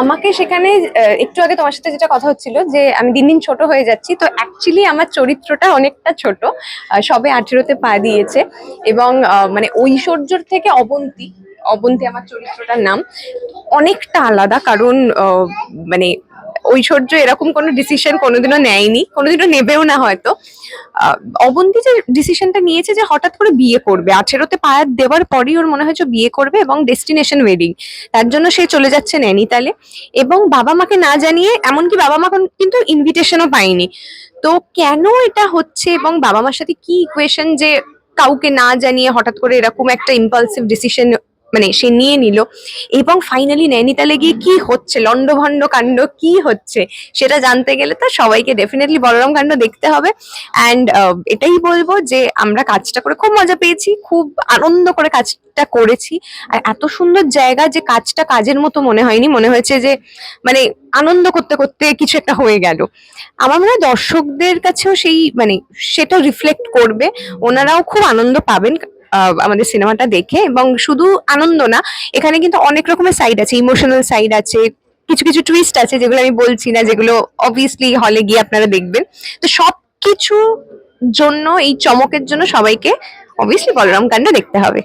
আমাকে সেখানে একটু আগে তোমার সাথে যেটা কথা হচ্ছিল যে আমি দিন দিন ছোট হয়ে যাচ্ছি, তো অ্যাকচুয়ালি আমার চরিত্রটা অনেকটা ছোট সবে আঠেরোতে পা দিয়েছে এবং মানে ঐশ্বর্যর থেকে অবন্তি অবন্তি আমার চরিত্রটার নাম। অনেকটা আলাদা কারণ মানে ঐশ্বর্য এরকম কোনো ডিসিশন কোনোদিনও নেয়নি, কোনোদিনও নেবেও না হয়তো। অবন্তী যে ডিসিশনটা নিয়েছে যে হঠাৎ করে বিয়ে করবে, আঠেরোতে পায়ার দেওয়ার পরই ওর মনে হয়েছে বিয়ে করবে এবং ডেস্টিনেশন ওয়েডিং তার জন্য সে চলে যাচ্ছে নৈনিতালে। এবং বাবা মাকে না জানিয়ে, এমনকি বাবা মা কোন- কিন্তু ইনভিটেশনও পায়নি। তো কেন এটা হচ্ছে এবং বাবা মার সাথে কি ইকুয়েশন যে কাউকে না জানিয়ে হঠাৎ করে এরকম একটা ইম্পালসিভ ডিসিশন মানে সে নিয়ে নিল। এবং ফাইনালি নৈনিতালে গিয়ে কি হচ্ছে? লন্ডভন্ড কাণ্ড কি হচ্ছে? সেটা জানতে গেলে তো সবাইকে ডেফিনেটলি বলরাম কাণ্ড দেখতে হবে। অ্যান্ড এটাই বলব যে আমরা কাজটা করে খুব মজা পেয়েছি, খুব আনন্দ করে কাজটা করেছি। আর এত সুন্দর জায়গা যে কাজটা কাজের মতো মনে হয়নি, মনে হয়েছে যে মানে আনন্দ করতে করতে কিছু একটা হয়ে গেল। আমার মনে হয় দর্শকদের কাছেও সেই মানে সেটা রিফ্লেক্ট করবে। ওনারাও খুব আনন্দ পাবেন। আমাদের সিনেমাটা দেখে এবং শুধু আনন্দ না, এখানে কিন্তু অনেক রকমের সাইড আছে ইমোশনাল সাইড আছে, কিছু কিছু টুইস্ট আছে যেগুলো আমি বলছি না, যেগুলো অবভিয়াসলি হলে গিয়ে আপনারা দেখবেন। তো সব কিছু জন্য, এই চমকের জন্য সবাইকে অবভিয়াসলি বলরাম কাণ্ড দেখতে হবে।